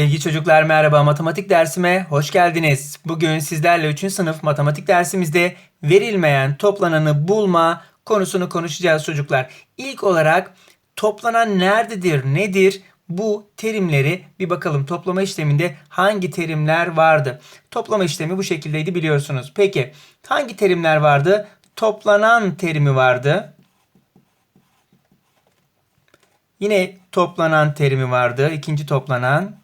Sevgili çocuklar merhaba matematik dersime hoş geldiniz. Bugün sizlerle 3. sınıf matematik dersimizde verilmeyen toplananı bulma konusunu konuşacağız çocuklar. İlk olarak toplanan nerededir, nedir? Bu terimleri bir bakalım toplama işleminde hangi terimler vardı? Toplama işlemi bu şekildeydi biliyorsunuz. Peki hangi terimler vardı? Toplanan terimi vardı. Yine toplanan terimi vardı. İkinci toplanan.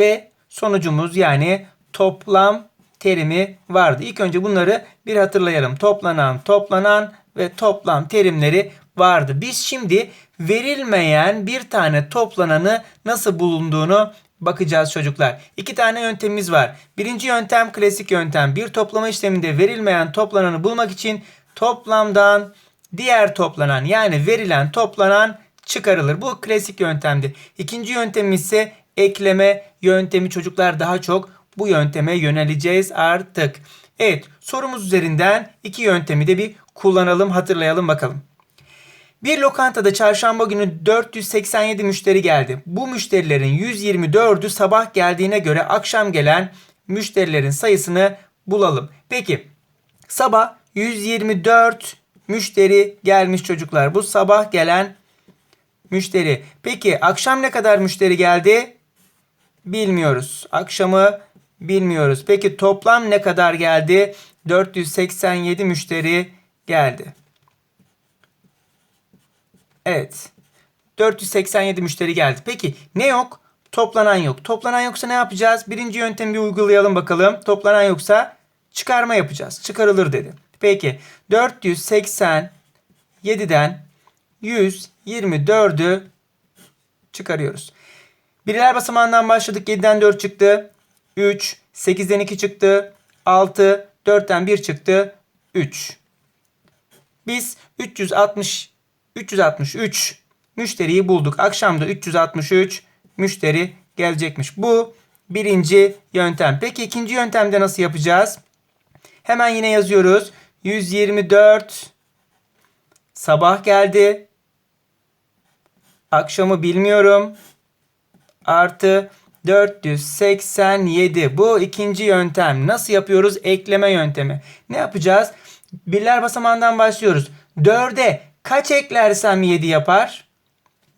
Ve sonucumuz yani toplam terimi vardı. İlk önce bunları bir hatırlayalım. Toplanan, toplanan ve toplam terimleri vardı. Biz şimdi verilmeyen bir tane toplananı nasıl bulunduğunu bakacağız çocuklar. İki tane yöntemimiz var. Birinci yöntem klasik yöntem. Bir toplama işleminde verilmeyen toplananı bulmak için toplamdan diğer toplanan yani verilen toplanan çıkarılır. Bu klasik yöntemdi. İkinci yöntem ise ekleme yöntemi çocuklar daha çok bu yönteme yöneleceğiz artık. Evet sorumuz üzerinden iki yöntemi de bir kullanalım hatırlayalım bakalım. Bir lokantada çarşamba günü 487 müşteri geldi. Bu müşterilerin 124'ü sabah geldiğine göre akşam gelen müşterilerin sayısını bulalım. Peki sabah 124 müşteri gelmiş çocuklar. Bu sabah gelen müşteri. Peki akşam ne kadar müşteri geldi? Bilmiyoruz. Akşamı bilmiyoruz. Peki toplam ne kadar geldi? 487 müşteri geldi. Evet. 487 müşteri geldi. Peki ne yok? Toplanan yok. Toplanan yoksa ne yapacağız? Birinci yöntemi bir uygulayalım bakalım. Toplanan yoksa çıkarma yapacağız. Çıkarılır dedi. Peki 487'den 124'ü çıkarıyoruz. Birler basamağından başladık. 7'den 4 çıktı. 3. 8'den 2 çıktı. 6. 4'ten 1 çıktı. 3. Biz 360 363 müşteriyi bulduk. Akşamda 363 müşteri gelecekmiş. Bu birinci yöntem. Peki ikinci yöntemde nasıl yapacağız? Hemen yine yazıyoruz. 124 sabah geldi. Akşamı bilmiyorum. Artı 487. Bu ikinci yöntem. Nasıl yapıyoruz? Ekleme yöntemi. Ne yapacağız? Birler basamağından başlıyoruz. 4'e kaç eklersem 7 yapar?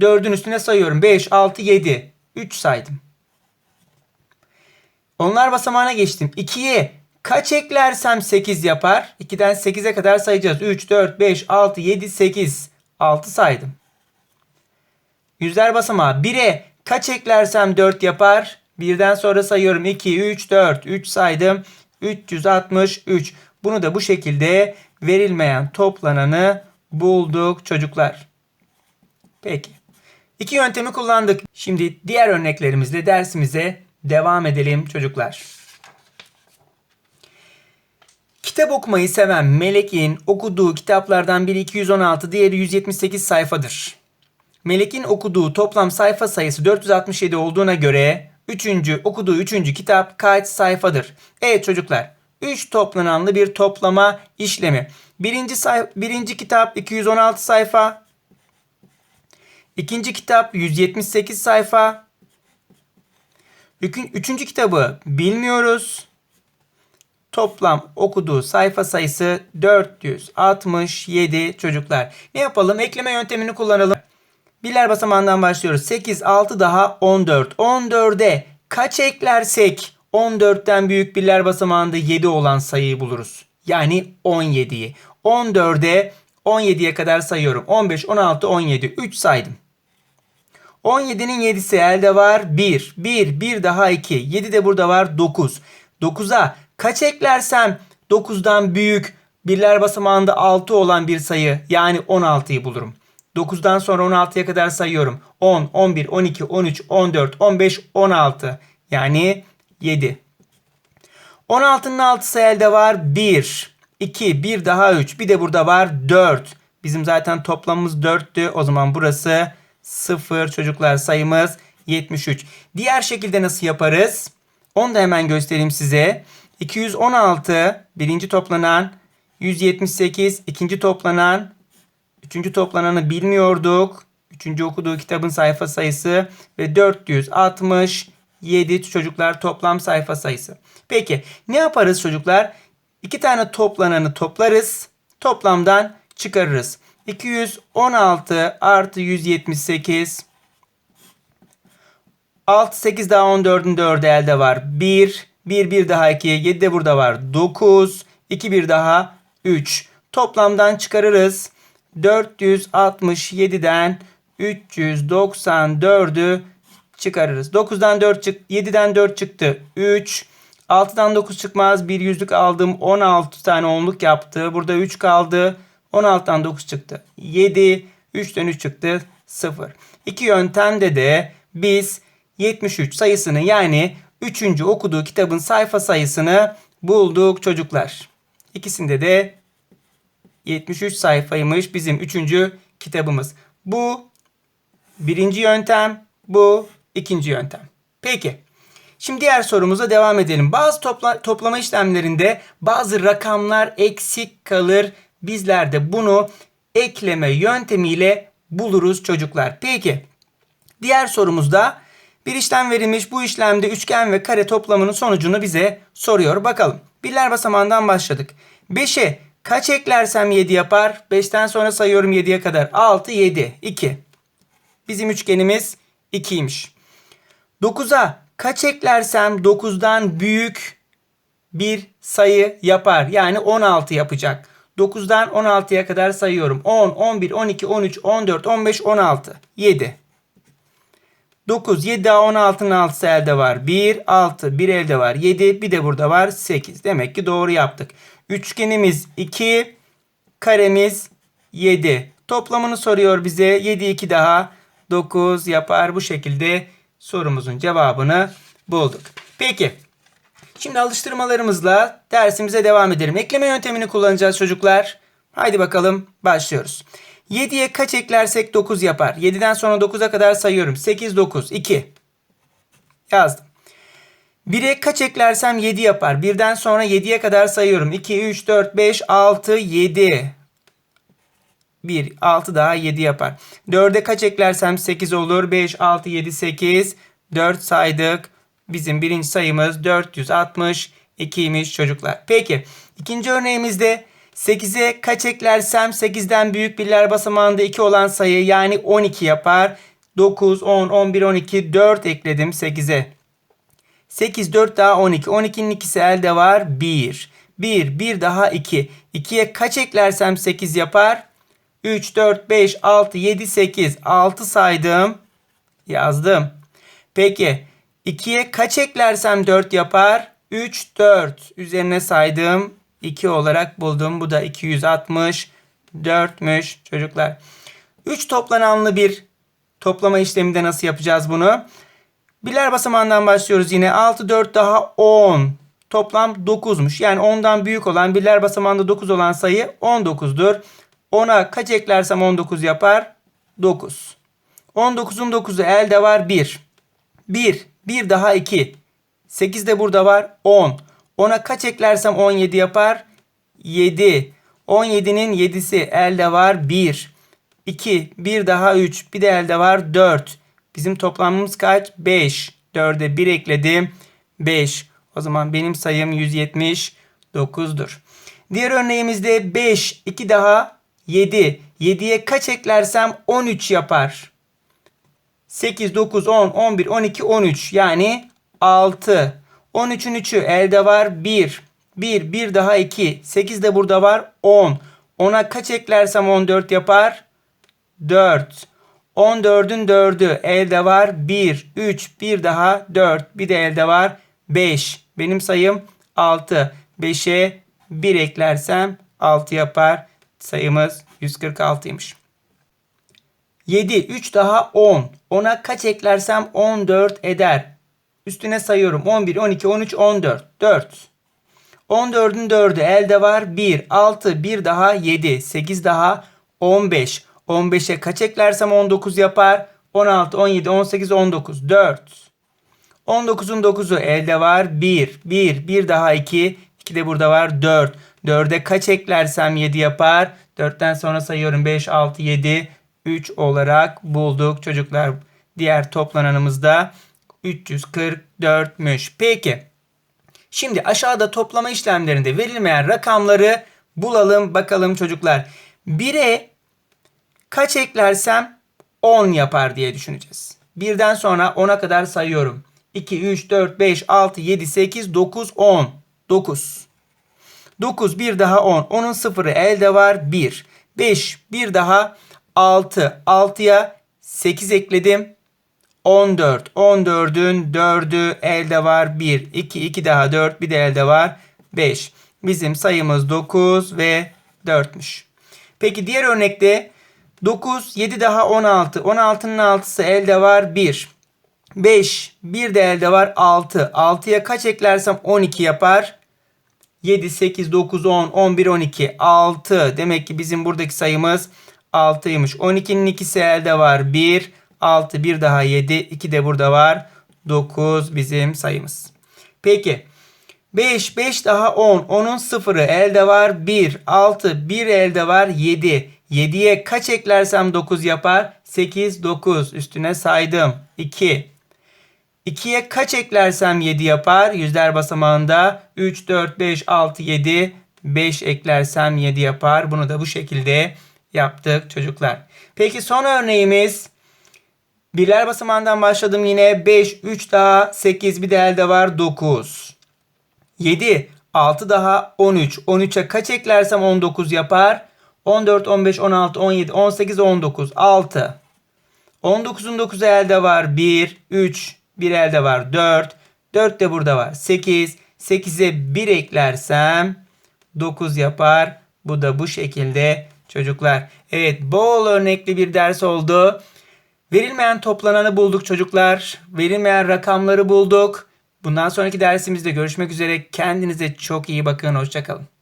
4'ün üstüne sayıyorum. 5, 6, 7. 3 saydım. Onlar basamağına geçtim. 2'ye kaç eklersem 8 yapar? 2'den 8'e kadar sayacağız. 3, 4, 5, 6, 7, 8. 6 saydım. Yüzler basamağı 1'e kaç eklersem 4 yapar? Birden sonra sayıyorum. 2, 3, 4. 3 saydım. 363. Bunu da bu şekilde verilmeyen toplananı bulduk çocuklar. Peki. İki yöntemi kullandık. Şimdi diğer örneklerimizle dersimize devam edelim çocuklar. Kitap okumayı seven Melek'in okuduğu kitaplardan biri 216, diğeri 178 sayfadır. Melek'in okuduğu toplam sayfa sayısı 467 olduğuna göre üçüncü, okuduğu üçüncü kitap kaç sayfadır? Evet çocuklar 3 toplananlı bir toplama işlemi. Birinci, say birinci kitap 216 sayfa. İkinci kitap 178 sayfa. Üçüncü kitabı bilmiyoruz. Toplam okuduğu sayfa sayısı 467 çocuklar. Ne yapalım? Ekleme yöntemini kullanalım. Birler basamağından başlıyoruz. 8, 6 daha 14. 14'e kaç eklersek 14'ten büyük birler basamağında 7 olan sayıyı buluruz. Yani 17'yi. 14'e 17'ye kadar sayıyorum. 15, 16, 17. 3 saydım. 17'nin 7'si elde var. 1. 1. 1 daha 2. 7 de burada var. 9. 9'a kaç eklersem 9'dan büyük birler basamağında 6 olan bir sayı yani 16'yı bulurum. 9'dan sonra 16'ya kadar sayıyorum. 10, 11, 12, 13, 14, 15, 16. Yani 7. 16'nın 6'sı elde var 1. 2, 1 daha 3. Bir de burada var 4. Bizim zaten toplamımız 4'tü. O zaman burası 0 çocuklar sayımız 73. Diğer şekilde nasıl yaparız? Onu da hemen göstereyim size. 216 birinci toplanan 178 ikinci toplanan Üçüncü toplananı bilmiyorduk. Üçüncü okuduğu kitabın sayfa sayısı ve 467 çocuklar toplam sayfa sayısı. Peki ne yaparız çocuklar? İki tane toplananı toplarız. Toplamdan çıkarırız. 216 artı 178 6, 8 daha 14'ün 4'ü elde var. 1, 1, 1 daha 2, 7 de burada var. 9, 2, 1 daha 3. Toplamdan çıkarırız. 467'den 394'ü çıkarırız. 9'dan 4 çık 7'den 4 çıktı. 3. 6'dan 9 çıkmaz. Bir yüzlük aldım. 16 tane onluk yaptı. Burada 3 kaldı. 16'dan 9 çıktı. 7. 3'ten 3 çıktı. 0. İki yöntemde de biz 73 sayısını yani 3. okuduğu kitabın sayfa sayısını bulduk çocuklar. İkisinde de 73 sayfaymış bizim 3. kitabımız. Bu birinci yöntem, bu ikinci yöntem. Peki. Şimdi diğer sorumuza devam edelim. Bazı topla, toplama işlemlerinde bazı rakamlar eksik kalır. Bizler de bunu ekleme yöntemiyle buluruz çocuklar. Peki. Diğer sorumuzda bir işlem verilmiş. Bu işlemde üçgen ve kare toplamının sonucunu bize soruyor. Bakalım. Birler basamağından başladık. 5'e kaç eklersem 7 yapar? 5'ten sonra sayıyorum 7'ye kadar. 6, 7, 2. Bizim üçgenimiz 2'ymiş. 9'a kaç eklersem 9'dan büyük bir sayı yapar. Yani 16 yapacak. 9'dan 16'ya kadar sayıyorum. 10, 11, 12, 13, 14, 15, 16. 7. 9, 7 daha 16'nın 6'sı elde var. 1, 6, 1 elde var. 7, bir de burada var. 8. Demek ki doğru yaptık. Üçgenimiz 2, karemiz 7. Toplamını soruyor bize. 7, 2 daha 9 yapar. Bu şekilde sorumuzun cevabını bulduk. Peki. Şimdi alıştırmalarımızla dersimize devam edelim. Ekleme yöntemini kullanacağız çocuklar. Haydi bakalım başlıyoruz. 7'ye kaç eklersek 9 yapar. 7'den sonra 9'a kadar sayıyorum. 8, 9, 2. Yazdım. 1'e kaç eklersem 7 yapar. 1'den sonra 7'ye kadar sayıyorum. 2, 3, 4, 5, 6, 7. 1, 6 daha 7 yapar. 4'e kaç eklersem 8 olur. 5, 6, 7, 8. 4 saydık. Bizim birinci sayımız 462'ymiş çocuklar. Peki ikinci örneğimizde 8'e kaç eklersem 8'den büyük birler basamağında 2 olan sayı yani 12 yapar. 9, 10, 11, 12, 4 ekledim 8'e. 8, 4 daha 12. 12'nin ikisi elde var. 1. 1, 1 daha 2. 2'ye kaç eklersem 8 yapar? 3, 4, 5, 6, 7, 8. 6 saydım. Yazdım. Peki 2'ye kaç eklersem 4 yapar? 3, 4. Üzerine saydım. 2 olarak buldum. Bu da 264'müş çocuklar. 3 toplananlı bir toplama işleminde nasıl yapacağız bunu? Birler basamağından başlıyoruz yine. 6, 4 daha 10. Toplam 9'muş. Yani 10'dan büyük olan birler basamağında 9 olan sayı 19'dur. 10'a kaç eklersem 19 yapar? 9. 19'un 9'u elde var 1. 1. 1 daha 2. 8 de burada var 10. 10'a kaç eklersem 17 yapar? 7. 17'nin 7'si elde var 1. 2. 1 daha 3. Bir de elde var 4. Bizim toplamımız kaç? 5. 4'e 1 ekledim. 5. O zaman benim sayım 179'dur. Diğer örneğimizde 5. 2 daha 7. 7'ye kaç eklersem 13 yapar. 8, 9, 10, 11, 12, 13 yani 6. 13'ün 3'ü elde var 1. 1, 1 daha 2. 8 de burada var 10. 10'a kaç eklersem 14 yapar? 4. 14'ün 4'ü elde var 1. 3, 1 daha 4. Bir de elde var 5. Benim sayım 6. 5'e 1 eklersem 6 yapar. Sayımız 146'ymış. 7, 3 daha 10. 10'a kaç eklersem 14 eder. Üstüne sayıyorum. 11, 12, 13, 14. 4. 14'ün 4'ü elde var. 1, 6, 1 daha 7, 8 daha 15. 15'e kaç eklersem 19 yapar. 16, 17, 18, 19. 4. 19'un 9'u elde var. 1, 1, 1 daha 2. 2 de burada var. 4. 4'e kaç eklersem 7 yapar. 4'ten sonra sayıyorum. 5, 6, 7, 3 olarak bulduk çocuklar. Diğer toplananımız da 344'müş. Peki. Şimdi aşağıda toplama işlemlerinde verilmeyen rakamları bulalım bakalım çocuklar. 1'e kaç eklersem 10 yapar diye düşüneceğiz. Birden sonra 10'a kadar sayıyorum. 2, 3, 4, 5, 6, 7, 8, 9, 10. 9. 9 bir daha 10. 10'un sıfırı elde var 1. 5 bir daha 6. 6'ya 8 ekledim. 14. 14'ün 4'ü elde var 1. 2. 2 daha 4. Bir de elde var 5. Bizim sayımız 9 ve 4'müş. Peki diğer örnekte 9, 7 daha 16. 16'nın 6'sı elde var 1. 5, 1 de elde var 6. 6'ya kaç eklersem 12 yapar. 7, 8, 9, 10, 11, 12, 6. Demek ki bizim buradaki sayımız 6'ymış. 12'nin ikisi elde var 1. 6, 1 daha 7, 2 de burada var. 9 bizim sayımız. Peki. 5, 5 daha 10. 10'un sıfırı elde var 1. 6, 1 elde var 7. 7'ye kaç eklersem 9 yapar? 8, 9. Üstüne saydım. 2. 2'ye kaç eklersem 7 yapar? Yüzler basamağında 3, 4, 5, 6, 7. 5 eklersem 7 yapar. Bunu da bu şekilde yaptık çocuklar. Peki son örneğimiz birler basamağından başladım yine 5, 3 daha 8 bir de var 9. 7, 6 daha 13. 13'e kaç eklersem 19 yapar? 14, 15, 16, 17, 18, 19, 6. 19'un 9'u elde var 1, 3, bir elde var 4, 4 de burada var 8. 8'e 1 eklersem 9 yapar. Bu da bu şekilde çocuklar. Evet bol örnekli bir ders oldu. Verilmeyen toplananı bulduk çocuklar. Verilmeyen rakamları bulduk. Bundan sonraki dersimizde görüşmek üzere. Kendinize çok iyi bakın. Hoşçakalın.